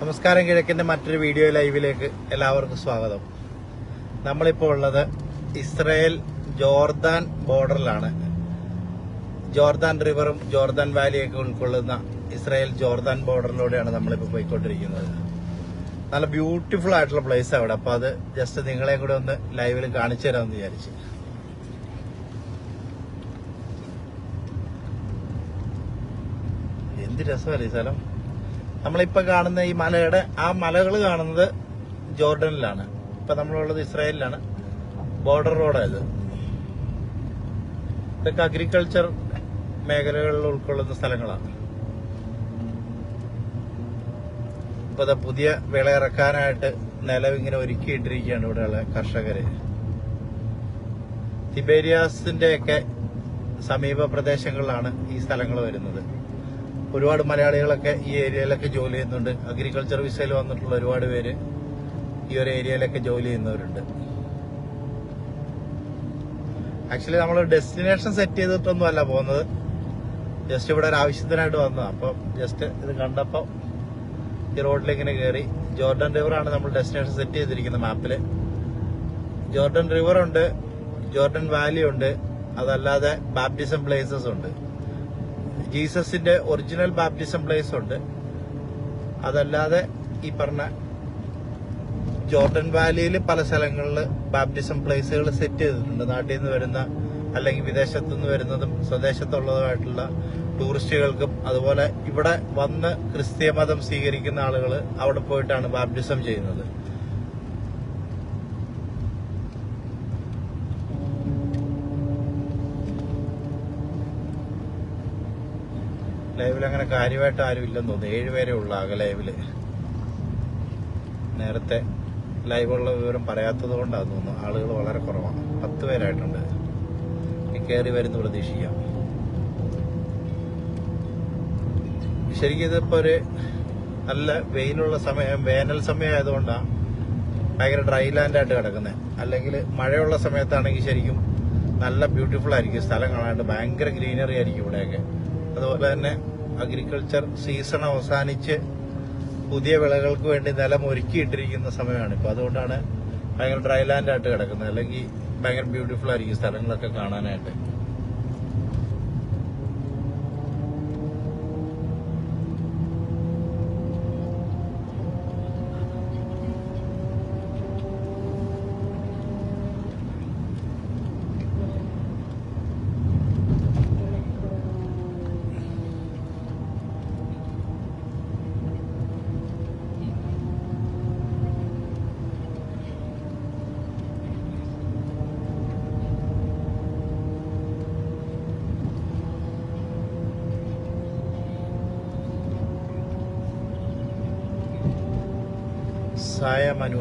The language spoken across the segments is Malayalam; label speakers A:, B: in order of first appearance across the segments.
A: നമസ്കാരം കിഴക്കിന്റെ മറ്റൊരു വീഡിയോ ലൈവിലേക്ക് എല്ലാവർക്കും സ്വാഗതം. നമ്മളിപ്പോൾ ഉള്ളത് ഇസ്രയേൽ ജോർദാൻ ബോർഡറിലാണ്. ജോർദാൻ റിവറും ജോർദാൻ വാലിയൊക്കെ ഉൾക്കൊള്ളുന്ന ഇസ്രയേൽ ജോർദാൻ ബോർഡറിലൂടെയാണ് നമ്മളിപ്പോൾ പോയിക്കൊണ്ടിരിക്കുന്നത്. നല്ല ബ്യൂട്ടിഫുൾ ആയിട്ടുള്ള പ്ലേസ് അവിടെ. അപ്പൊ അത് ജസ്റ്റ് നിങ്ങളെ കൂടെ ഒന്ന് ലൈവിൽ കാണിച്ചു തരാമെന്ന് വിചാരിച്ചു. എന്ത് രസമല്ലേ സ്ഥലം. നമ്മളിപ്പോ കാണുന്ന ഈ മലയുടെ ആ മലകൾ കാണുന്നത് ജോർഡനിലാണ്. ഇപ്പൊ നമ്മളുള്ളത് ഇസ്രായേലിലാണ്. ബോർഡർ റോഡായത് ഇതൊക്കെ അഗ്രികൾച്ചർ മേഖലകളിൽ ഉൾക്കൊള്ളുന്ന സ്ഥലങ്ങളാണ്. ഇപ്പൊ പുതിയ വിള ഇറക്കാനായിട്ട് നിലവിങ്ങനെ ഒരുക്കിയിട്ടിരിക്കുകയാണ് ഇവിടെയുള്ള കർഷകര്. തിബേരിയാസിന്റെ ഒക്കെ സമീപ പ്രദേശങ്ങളിലാണ് ഈ സ്ഥലങ്ങൾ വരുന്നത്. ഒരുപാട് മലയാളികളൊക്കെ ഈ ഏരിയയിലൊക്കെ ജോലി ചെയ്യുന്നുണ്ട്. അഗ്രികൾച്ചർ വിസയിൽ വന്നിട്ടുള്ള ഒരുപാട് പേര് ഈ ഒരു ഏരിയയിലൊക്കെ ജോലി ചെയ്യുന്നവരുണ്ട്. ആക്ച്വലി നമ്മൾ ഡെസ്റ്റിനേഷൻ സെറ്റ് ചെയ്തിട്ടൊന്നും അല്ല പോകുന്നത്. ജസ്റ്റ് ഇവിടെ ഒരു ആവശ്യത്തിനായിട്ട് വന്നത്. അപ്പം ജസ്റ്റ് ഇത് കണ്ടപ്പോൾ ഈ റോഡിലേക്ക് ഇങ്ങനെ കയറി ജോർഡൻ റിവറാണ് നമ്മൾ ഡെസ്റ്റിനേഷൻ സെറ്റ് ചെയ്തിരിക്കുന്നത് മാപ്പിൽ ജോർഡൻ റിവർ ഉണ്ട്. ജോർഡൻ വാലി ഉണ്ട്. അതല്ലാതെ ബാപ്റ്റിസം പ്ലേസസ് ഉണ്ട്. ജീസസിന്റെ ഒറിജിനൽ ബാപ്റ്റിസം പ്ലേസ് ഉണ്ട്. അതല്ലാതെ ഈ പറഞ്ഞ ജോർഡൻ വാലിയിൽ പല സ്ഥലങ്ങളിൽ ബാപ്റ്റിസം പ്ലേസുകൾ സെറ്റ് ചെയ്തിട്ടുണ്ട്. നാട്ടിൽ നിന്ന് വരുന്ന അല്ലെങ്കിൽ വിദേശത്തു നിന്ന് വരുന്നതും സ്വദേശത്തുള്ളതുമായിട്ടുള്ള ടൂറിസ്റ്റുകൾക്കും അതുപോലെ ഇവിടെ വന്ന് ക്രിസ്തീയ മതം സ്വീകരിക്കുന്ന ആളുകൾ അവിടെ പോയിട്ടാണ് ബാപ്റ്റിസം ചെയ്യുന്നത്. ലൈവിൽ അങ്ങനെ കാര്യമായിട്ട് ആരും ഇല്ലെന്ന് തോന്നുന്നു. ഏഴുപേരെ ഉള്ളു ആകെ ലൈവിൽ നേരത്തെ ലൈവുള്ള വിവരം പറയാത്തത് കൊണ്ടാന്ന് തോന്നുന്നു. ആളുകൾ വളരെ കുറവാണ്. പത്ത് പേരായിട്ടുണ്ട്. കയറി വരുന്നു പ്രതീക്ഷിക്കാം. ശരിക്കും ഇതിപ്പോ ഒരു നല്ല വെയിലുള്ള സമയം വേനൽ സമയം ആയതുകൊണ്ടാണ് ഭയങ്കര ഡ്രൈ ലാൻഡ് ആയിട്ട് കിടക്കുന്നത് അല്ലെങ്കിൽ മഴയുള്ള സമയത്താണെങ്കിൽ ശരിക്കും നല്ല ബ്യൂട്ടിഫുൾ ആയിരിക്കും. സ്ഥലം കാണാനായിട്ട് ഭയങ്കര ഗ്രീനറി ആയിരിക്കും ഇവിടെയൊക്കെ. അതുപോലെ തന്നെ അഗ്രികൾച്ചർ സീസൺ അവസാനിച്ച് പുതിയ വിളകൾക്ക് വേണ്ടി നിലം ഒരുക്കിയിട്ടിരിക്കുന്ന സമയമാണ് ഇപ്പൊ അതുകൊണ്ടാണ് ഭയങ്കര ഡ്രൈ ലാൻഡ് ആയിട്ട് കിടക്കുന്നത്. അല്ലെങ്കിൽ ഭയങ്കര ബ്യൂട്ടിഫുൾ ആയിരിക്കും സ്ഥലങ്ങളൊക്കെ കാണാനായിട്ട്.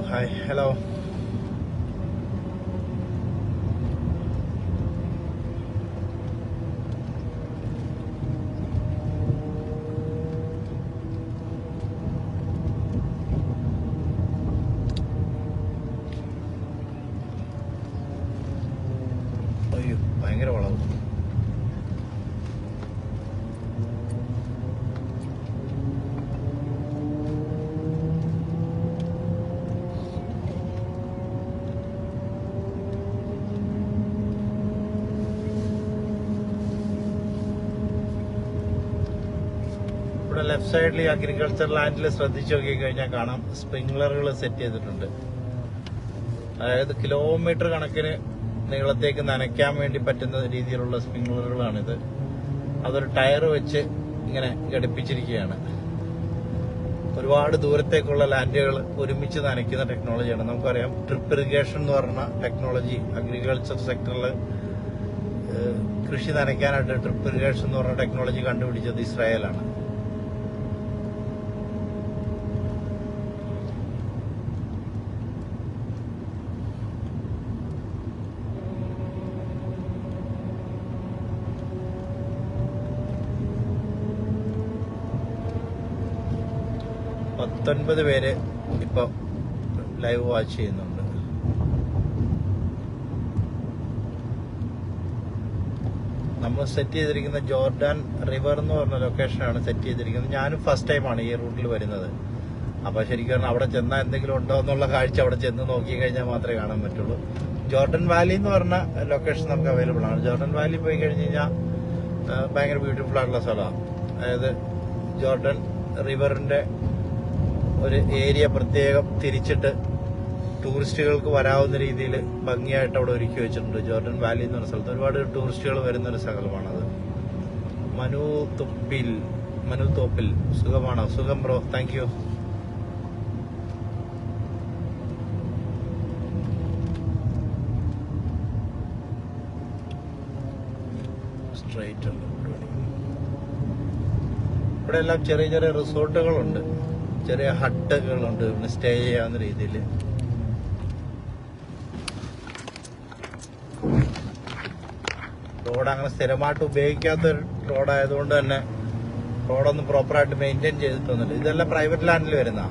A: സായ മനു ഹായ് ഹലോ അയ്യോ ഭയങ്കര വളവ് ഇവിടെ ലെഫ്റ്റ് സൈഡിൽ ഈ അഗ്രികൾച്ചർ ലാൻഡിൽ ശ്രദ്ധിച്ചു നോക്കി കഴിഞ്ഞാൽ കാണാം. സ്പ്രിംഗ്ലറുകൾ സെറ്റ് ചെയ്തിട്ടുണ്ട്. അതായത് കിലോമീറ്റർ കണക്കിന് നീളത്തേക്ക് നനയ്ക്കാൻ വേണ്ടി പറ്റുന്ന രീതിയിലുള്ള സ്പ്രിംഗ്ലറുകളാണിത് അതൊരു ടയർ വെച്ച് ഇങ്ങനെ ഘടിപ്പിച്ചിരിക്കുകയാണ്. ഒരുപാട് ദൂരത്തേക്കുള്ള ലാൻഡുകൾ ഒരുമിച്ച് നനയ്ക്കുന്ന ടെക്നോളജിയാണ് നമുക്കറിയാം ട്രിപ്പ് ഇറിഗേഷൻ എന്ന് പറഞ്ഞ ടെക്നോളജി അഗ്രികൾച്ചർ സെക്ടറിൽ കൃഷി നനയ്ക്കാനായിട്ട് ട്രിപ്പ് ഇറിഗേഷൻ എന്ന് പറഞ്ഞ ടെക്നോളജി കണ്ടുപിടിച്ചത് ഇസ്രായേലാണ്. പത്തൊൻപത് പേര് ഇപ്പൊ ലൈവ് വാച്ച് ചെയ്യുന്നുണ്ട്. നമ്മൾ സെറ്റ് ചെയ്തിരിക്കുന്ന ജോർഡാൻ റിവർ എന്ന് പറഞ്ഞ ലൊക്കേഷനാണ് സെറ്റ് ചെയ്തിരിക്കുന്നത്. ഞാനും ഫസ്റ്റ് ടൈമാണ് ഈ റൂട്ടിൽ വരുന്നത്. അപ്പൊ ശരിക്കും അവിടെ ചെന്നാൽ എന്തെങ്കിലും ഉണ്ടോ എന്നുള്ള കാഴ്ച അവിടെ ചെന്ന് നോക്കി കഴിഞ്ഞാൽ മാത്രമേ കാണാൻ പറ്റുള്ളൂ. ജോർഡൻ വാലി എന്ന് പറഞ്ഞ ലൊക്കേഷൻ നമുക്ക് അവൈലബിൾ ആണ്. ജോർഡൻ വാലി പോയി കഴിഞ്ഞ് കഴിഞ്ഞാൽ ഭയങ്കര ബ്യൂട്ടിഫുൾ ആയിട്ടുള്ള സ്ഥലമാണ്. അതായത് ജോർഡൻ റിവറിന്റെ ഒരു ഏരിയ പ്രത്യേകം തിരിച്ചിട്ട് ടൂറിസ്റ്റുകൾക്ക് വരാവുന്ന രീതിയിൽ ഭംഗിയായിട്ട് അവിടെ ഒരുക്കി വെച്ചിട്ടുണ്ട്. ജോർഡൻ വാലി എന്ന് പറഞ്ഞ സ്ഥലത്ത് ഒരുപാട് ടൂറിസ്റ്റുകൾ വരുന്ന ഒരു സ്ഥലമാണത്. മനു തുപ്പിൽ മനു തോപ്പിൽ. സുഖമാണോ? സുഖം ബ്രോ. താങ്ക് യു സ്ട്രൈറ്റ് ഇവിടെ എല്ലാം ചെറിയ ചെറിയ റിസോർട്ടുകളുണ്ട്. ചെറിയ ഹട്ടുകളുണ്ട് പിന്നെ സ്റ്റേ ചെയ്യാവുന്ന രീതിയിൽ റോഡ് അങ്ങനെ സ്ഥിരമായിട്ട് ഉപയോഗിക്കാത്ത റോഡായതുകൊണ്ട് തന്നെ റോഡൊന്നും പ്രോപ്പറായിട്ട് മെയിന്റെയിൻ ചെയ്തിട്ടൊന്നുമില്ല ഇതെല്ലാം പ്രൈവറ്റ് ലാൻഡിൽ വരുന്ന.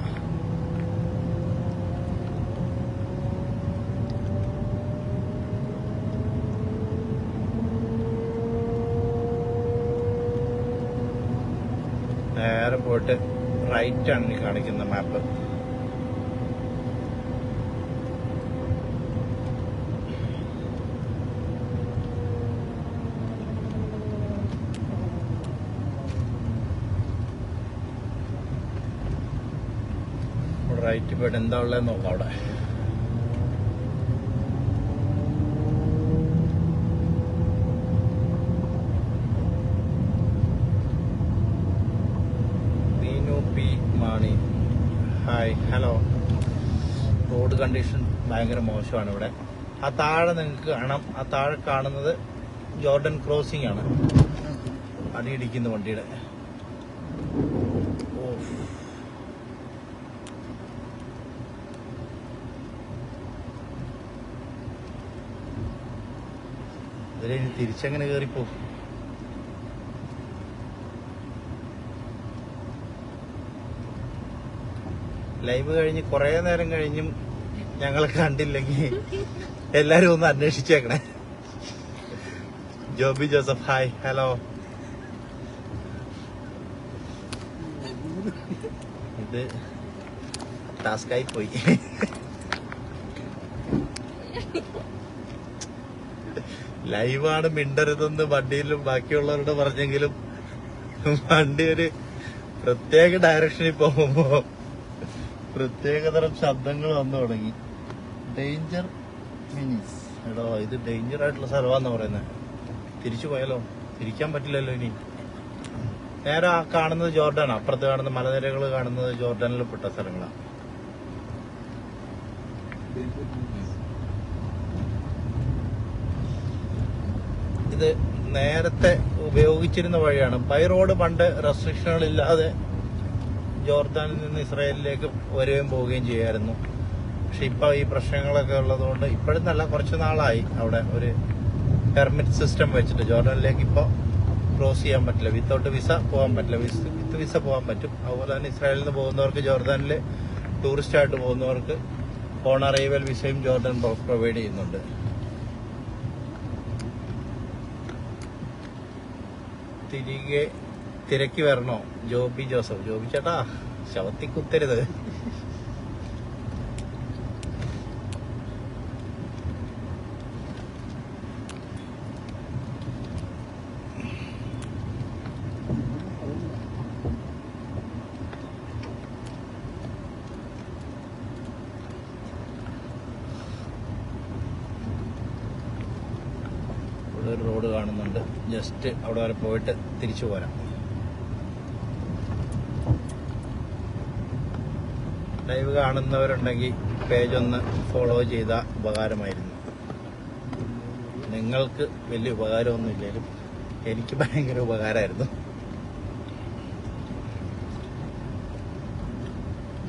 A: നേരെ പോയിട്ട് റൈറ്റ് ആണ് ഈ കാണിക്കുന്ന മാപ്പ് റൈറ്റ് പോയിട്ട് എന്താ ഉള്ളത് നോക്കാം അവിടെ Meenu P Mani hi hello road condition ഭയങ്കര മോശമാണ് ഇവിടെ. ആ താഴെ നിങ്ങൾക്ക് കാണാം. ആ താഴെ കാണുന്നത് ജോർഡൻ ക്രോസിംഗ് ആണ്. അടിയിടിക്കുന്ന വണ്ടിയുടെ. ഇതിലെ ഇനി തിരിച്ചെങ്ങനെ കയറിപ്പോ ലൈവ് കഴിഞ്ഞ് കുറേ നേരം കഴിഞ്ഞും ഞങ്ങളെ കണ്ടില്ലെങ്കിൽ എല്ലാരും ഒന്ന് അന്വേഷിച്ചേക്കണേ. Joby Joseph hi hello. ഇത് ടാസ്കായി പോയി. ലൈവാണ് മിണ്ടരുതെന്ന് വണ്ടിയിലും ബാക്കിയുള്ളവരോട് പറഞ്ഞെങ്കിലും വണ്ടി ഒരു പ്രത്യേക ഡയറക്ഷനിൽ പോകുമ്പോ പ്രത്യേകതരം ശബ്ദങ്ങൾ വന്നു തുടങ്ങി. ഡേഞ്ചർ മിനിസ് എടോ ഇത് ഡേഞ്ചർ ആയിട്ടുള്ള സ്ഥലമാന്ന് പറയുന്നത് തിരിച്ചു പോയാലോ? തിരിക്കാൻ പറ്റില്ലല്ലോ ഇനി. നേരെ ആ കാണുന്നത് ജോർഡാണ്. അപ്പുറത്ത് കാണുന്ന മലനിരകൾ കാണുന്നത് ജോർഡാനിൽ പെട്ട സ്ഥലങ്ങളാണ് ഇത് നേരത്തെ ഉപയോഗിച്ചിരുന്ന വഴിയാണ്. ബൈ റോഡ് പണ്ട് റെസ്ട്രിക്ഷനുകൾ ഇല്ലാതെ ജോർദാനിൽ നിന്ന് ഇസ്രായേലിലേക്ക് വരികയും പോവുകയും ചെയ്യായിരുന്നു. പക്ഷെ ഇപ്പൊ ഈ പ്രശ്നങ്ങളൊക്കെ ഉള്ളതുകൊണ്ട് ഇപ്പോഴും നല്ല കുറച്ച് നാളായി അവിടെ ഒരു പെർമിറ്റ് സിസ്റ്റം വെച്ചിട്ട്. ജോർഡനിലേക്ക് ഇപ്പോൾ ക്രോസ് ചെയ്യാൻ പറ്റില്ല. വിത്തൗട്ട് വിസ പോകാൻ പറ്റില്ല. വിത്ത് വിസ പോകാൻ പറ്റും. അതുപോലെ തന്നെ ഇസ്രായേലിൽ നിന്ന് പോകുന്നവർക്ക് ജോർദാനിൽ ടൂറിസ്റ്റായിട്ട് പോകുന്നവർക്ക് ഓൺ അറൈവൽ വിസയും ജോർദൻ പ്രൊവൈഡ് ചെയ്യുന്നുണ്ട്. തിരികെ തിരക്കി വരണോ? ജോബി ജോസഫ്. ജോബി ചേട്ടാ ശവത്തി കുത്തരുത് ഇവിടെ ഒരു റോഡ് കാണുന്നുണ്ട് ജസ്റ്റ് അവിടെ വരെ പോയിട്ട് തിരിച്ചു പോരാം. ലൈവ് കാണുന്നവരുണ്ടെങ്കിൽ പേജ് ഒന്ന് ഫോളോ ചെയ്ത ഉപകാരമായിരുന്നു. നിങ്ങൾക്ക് വലിയ ഉപകാരമൊന്നുമില്ലെങ്കിലും എനിക്ക് ഭയങ്കര ഉപകാരമായിരുന്നു.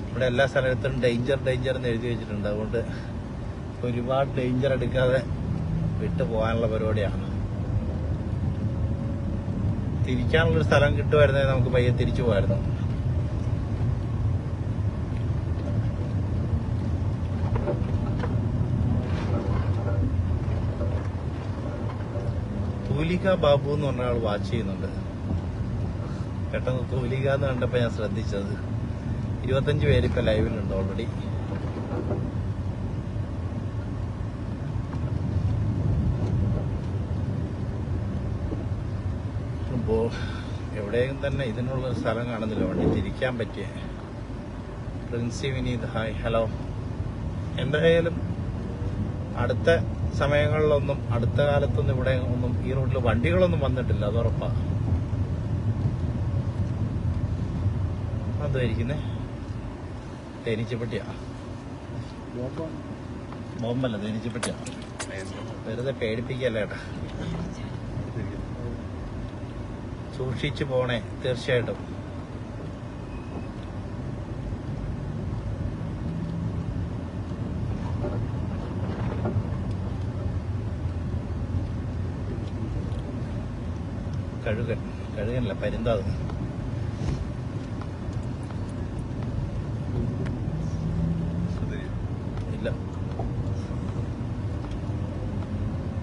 A: ഇവിടെ എല്ലാ സ്ഥലത്തും ഡേഞ്ചർ ഡേഞ്ചർ എന്ന് എഴുതി വെച്ചിട്ടുണ്ട്. അതുകൊണ്ട് ഒരുപാട് ഡേഞ്ചർ എടുക്കാതെ വിട്ടു പോകാനുള്ള പരിപാടിയാണ്. തിരിക്കാനുള്ളൊരു സ്ഥലം കിട്ടുമായിരുന്നെങ്കിൽ നമുക്ക് പയ്യെ തിരിച്ചു പോകായിരുന്നു തൂലിക ബാബു എന്ന് പറഞ്ഞ ആൾ വാച്ച് ചെയ്യുന്നുണ്ട്. പെട്ടെന്ന് തൂലിക എന്ന് കണ്ടപ്പോ ഞാൻ ശ്രദ്ധിച്ചത്. ഇരുപത്തഞ്ച് പേര് ഇപ്പൊ ലൈവിലുണ്ട് ഓൾറെഡി അപ്പോ എവിടെയും തന്നെ ഇതിനുള്ള സ്ഥലം കാണുന്നില്ല. വണ്ടി തിരിക്കാൻ പറ്റിയ. Princy Vineeth hi hello. എന്തായാലും അടുത്ത സമയങ്ങളിലൊന്നും അടുത്ത കാലത്തൊന്നും ഇവിടെ ഒന്നും ഈ റോഡിൽ വണ്ടികളൊന്നും വന്നിട്ടില്ല. അത് ഉറപ്പാ. അതായിരിക്കുന്നേ തേനീച്ചപ്പെട്ടിയാ? ബോംബല്ല തേനീച്ചപ്പെട്ടിയാ. വെറുതെ പേടിപ്പിക്കല്ല ഏട്ടാ സൂക്ഷിച്ചു പോണേ തീർച്ചയായിട്ടും. കഴുകൻ കഴുകനല്ല പരുന്താത് ഇല്ല.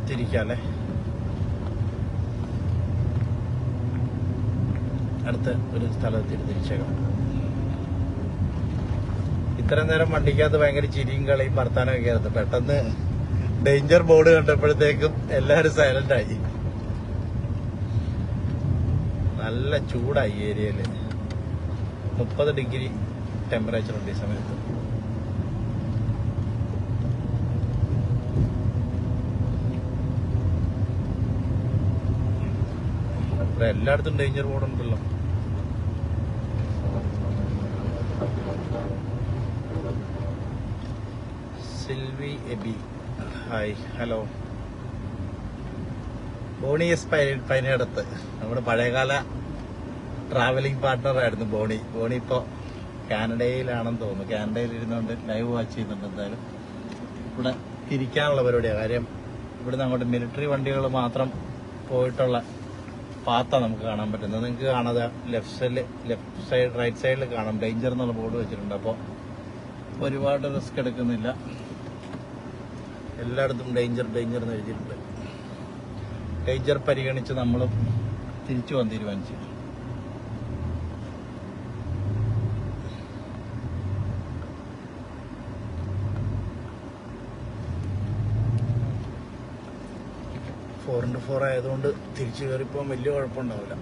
A: തിരിക്കാല്ലേ? അടുത്ത ഒരു സ്ഥലത്തിൽ തിരിച്ചേക്കാം ഇത്രയും നേരം വണ്ടിക്കകത്ത് ഭയങ്കര ചിരിയും കളിയും വർത്താനം ഒക്കെ ആയിരുന്നു. പെട്ടെന്ന് ഡേഞ്ചർ ബോർഡ് കണ്ടപ്പോഴത്തേക്കും എല്ലാരും സൈലന്റ് ആയി. നല്ല ചൂടായി ഏരിയയിൽ മുപ്പത് ഡിഗ്രി ടെമ്പറേച്ചർ ഉണ്ട് ഈ സമയത്ത്. എല്ലായിടത്തും ഡേഞ്ചർ ബോർഡ് ഉണ്ടല്ലോ. Silvy Eby. Hi hello Bony S പൈനടുത്ത് നമ്മുടെ പഴയകാല ട്രാവലിംഗ് പാർട്ട്ണർ ആയിരുന്നു ബോണി. ബോണി ഇപ്പോ കാനഡയിലാണെന്ന് തോന്നുന്നു. കാനഡയിൽ ഇരുന്നുകൊണ്ട് ലൈവ് വാച്ച് ചെയ്യുന്നുണ്ട് എന്തായാലും. ഇവിടെ തിരിക്കാനുള്ള പരിപാടിയാണ് കാര്യം ഇവിടുന്ന് അങ്ങോട്ട് മിലിറ്ററി വണ്ടികൾ മാത്രം പോയിട്ടുള്ള പാത്ത നമുക്ക് കാണാൻ പറ്റുന്നത്. നിങ്ങൾക്ക് കാണാതെ ലെഫ്റ്റ് സൈഡിൽ ലെഫ്റ്റ് സൈഡ് റൈറ്റ് സൈഡിൽ കാണാം. ഡേഞ്ചർ എന്നുള്ള ബോർഡ് വെച്ചിട്ടുണ്ട്. അപ്പോൾ ഒരുപാട് റിസ്ക് എടുക്കുന്നില്ല. എല്ലായിടത്തും ഡേഞ്ചർ ഡേഞ്ചർ എന്ന് എഴുതിയിട്ടുണ്ട്. ഡേഞ്ചർ പരിഗണിച്ച് നമ്മൾ തിരിച്ചു പോകാൻ തീരുമാനിച്ചു. ഫോർ ഇന്റു ഫോർ ആയതുകൊണ്ട് തിരിച്ചു കയറിപ്പോകാൻ വലിയ കുഴപ്പമുണ്ടാവില്ല.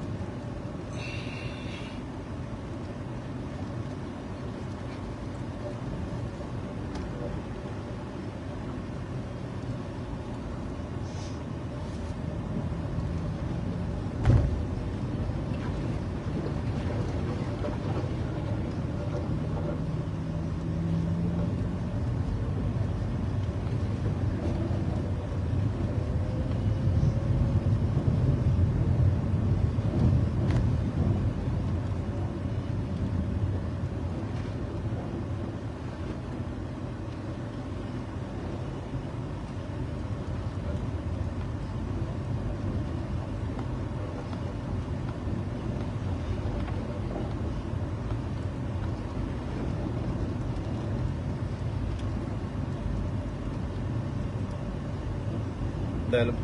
A: എന്തായാലും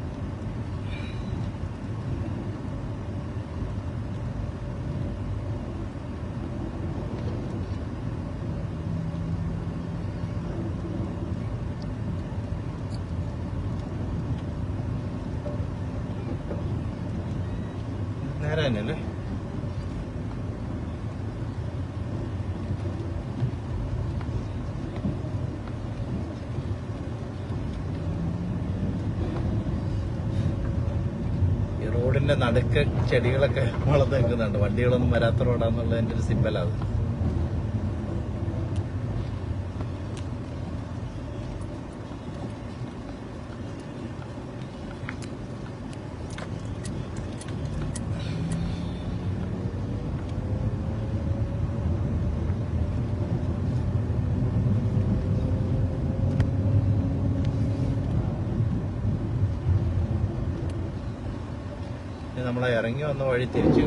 A: നേരെ തന്നെയല്ലേ ഈ റോഡിന്റെ നടുക്ക് ചെടികളൊക്കെ വളർന്നു നിൽക്കുന്നുണ്ട്. വണ്ടികളൊന്നും വരാത്ത റോഡാന്നുള്ളതിന്റെ ഒരു സിമ്പലാ നമ്മളെ ഇറങ്ങി വന്ന വഴി തിരിച്ചു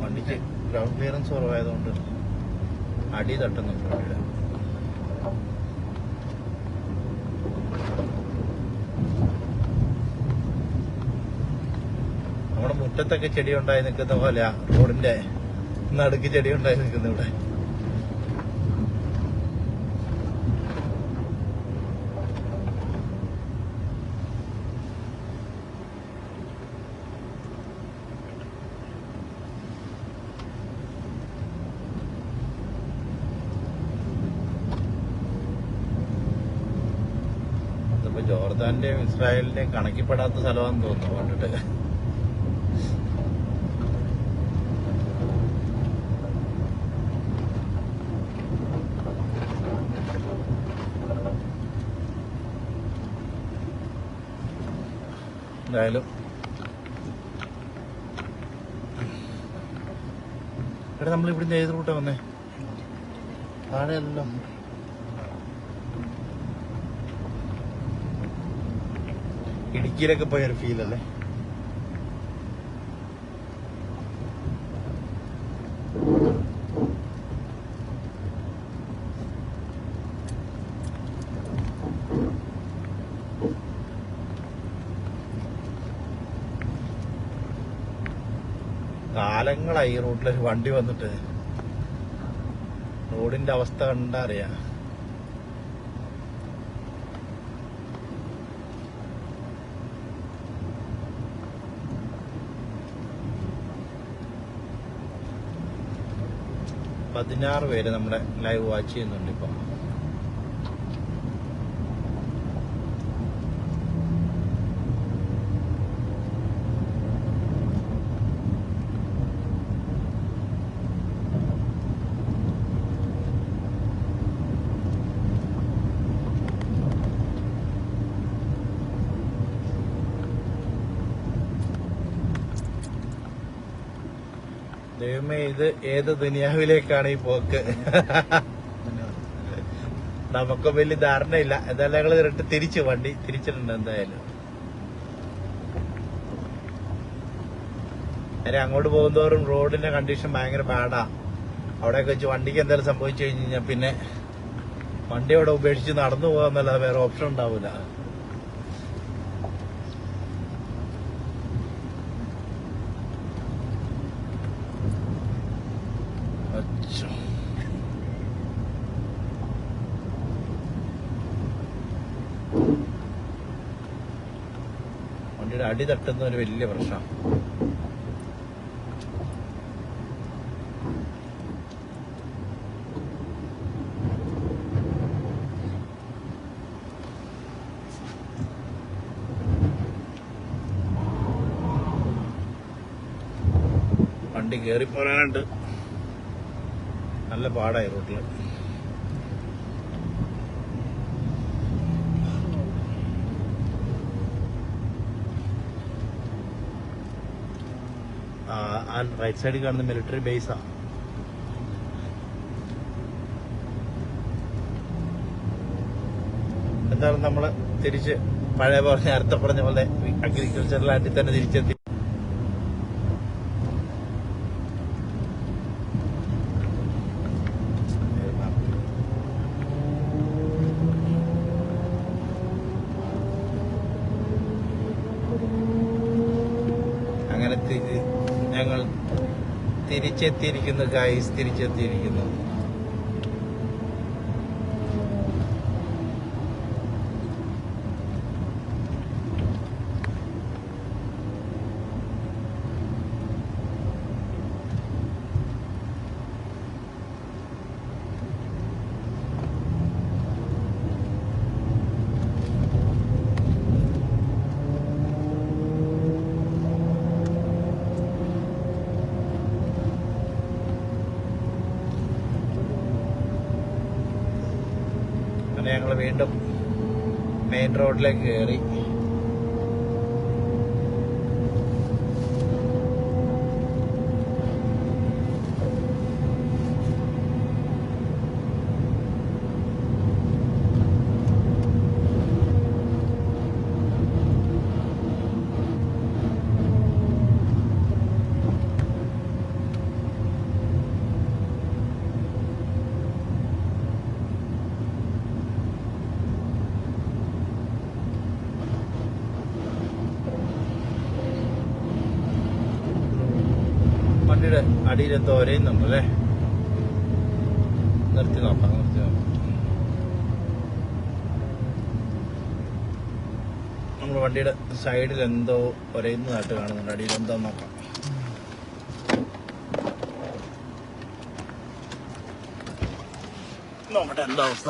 A: വണ്ടിക്ക് ഗ്രൗണ്ട് ക്ലിയറൻസ് കുറവായതുകൊണ്ട് അടി തട്ടുന്നുണ്ട് വണ്ടിയുടെ. നമ്മുടെ മുറ്റത്തൊക്കെ ചെടി ഉണ്ടായി നിൽക്കുന്ന പോലെ റോഡിന്റെ നടുക്ക് ചെടി ഉണ്ടായി നിൽക്കുന്ന ഇവിടെ ഇതിപ്പോ ജോർദാന്റെയും ഇസ്രായേലിന്റെയും കണക്കിപ്പെടാത്ത സ്ഥലമാണെന്ന് തോന്നുന്നു കണ്ടിട്ട്. എന്തായാലും എടാ നമ്മൾ ഇവിടുന്ന് ഏത് റൂട്ടാ വന്നേ? താഴെയല്ലോ ഇടുക്കിയിലൊക്കെ പോയ ഒരു ഫീൽ അല്ലേ? കാലങ്ങളായി ഈ റോഡിലൊരു വണ്ടി വന്നിട്ട്. റോഡിന്റെ അവസ്ഥ കണ്ടാ പതിനാറ് പേര് നമ്മുടെ ലൈവ് വാച്ച് ചെയ്യുന്നുണ്ട് ഇപ്പം. ദൈവമേ ഇത് ഏത് ദുനിയാവിലേക്കാണ് ഈ പോക്ക്? നമുക്ക് വലിയ ധാരണയില്ല. എന്തായാലും ഞങ്ങൾ ഇരട്ട് തിരിച്ചു വണ്ടി തിരിച്ചിട്ടുണ്ട് എന്തായാലും. നേരെ അങ്ങോട്ട് പോകുന്തോറും റോഡിന്റെ കണ്ടീഷൻ ഭയങ്കര ബാഡാ അവിടെയൊക്കെ വെച്ച് വണ്ടിക്ക് എന്തെങ്കിലും സംഭവിച്ചു കഴിഞ്ഞു കഴിഞ്ഞാൽ പിന്നെ വണ്ടി അവിടെ ഉപേക്ഷിച്ച് നടന്നു പോകാന്നല്ലാതെ വേറെ ഓപ്ഷൻ ഉണ്ടാവില്ല അച്ഛോ. വണ്ടിയുടെ അടി തട്ടുന്ന ഒരു വലിയ പ്രശ്നം. വണ്ടി കേറി പോരാനുണ്ട്. നല്ല പാടായി റോട്ടിൽ. ആ റൈറ്റ് സൈഡിൽ കാണുന്ന മിലിറ്ററി ബേസാണ് എന്താണ് നമ്മൾ തിരിച്ച് പഴയ പോലെ നേരത്തെ പറഞ്ഞ പോലെ അഗ്രികൾച്ചറൽ ലാൻഡിൽ തന്നെ തിരിച്ചെത്തി അങ്ങനെ തി- ഞങ്ങൾ തിരിച്ചെത്തിയിരിക്കുന്നു ഗൈസ് തിരിച്ചെത്തിയിരിക്കുന്നു. ഞങ്ങൾ വീണ്ടും മെയിൻ റോഡിലേക്ക് കയറി അടിയിൽ അടിയിലെ തോരയുന്നുണ്ട് അല്ലേ? നിർത്തി നോക്കാം നിർത്തി നോക്കാം. നമ്മുടെ വണ്ടിയുടെ സൈഡിൽ എന്തോ ഒരയുന്നതായിട്ട് കാണുന്നുണ്ട്. അടിയിൽ എന്തോ നോക്കാം. നോക്കട്ടെ എന്താ അവസ്ഥ?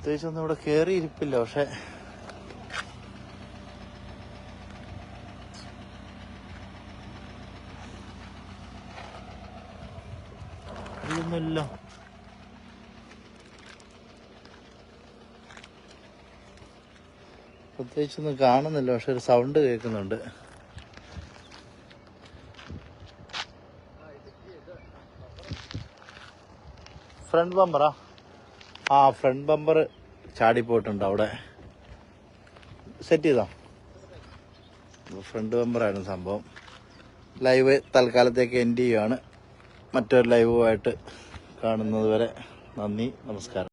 A: പ്രത്യേകിച്ചൊന്നും ഇവിടെ കേറി ഇരിപ്പില്ല പക്ഷെ. ഇതൊന്നുമില്ല പ്രത്യേകിച്ചൊന്നും കാണുന്നില്ല പക്ഷെ ഒരു സൗണ്ട് കേൾക്കുന്നുണ്ട്. ഫ്രണ്ട് ബമ്പറാ? ആ ഫ്രണ്ട് ബമ്പർ ചാടിപ്പോയിട്ടുണ്ട് അവിടെ. സെറ്റ് ചെയ്തോ? ഫ്രണ്ട് ബമ്പറായിരുന്നു സംഭവം. ലൈവ് തൽക്കാലത്തേക്ക് എൻഡ് ചെയ്യുകയാണ് മറ്റൊരു ലൈവുമായിട്ട് കാണുന്നത് വരെ നന്ദി നമസ്കാരം.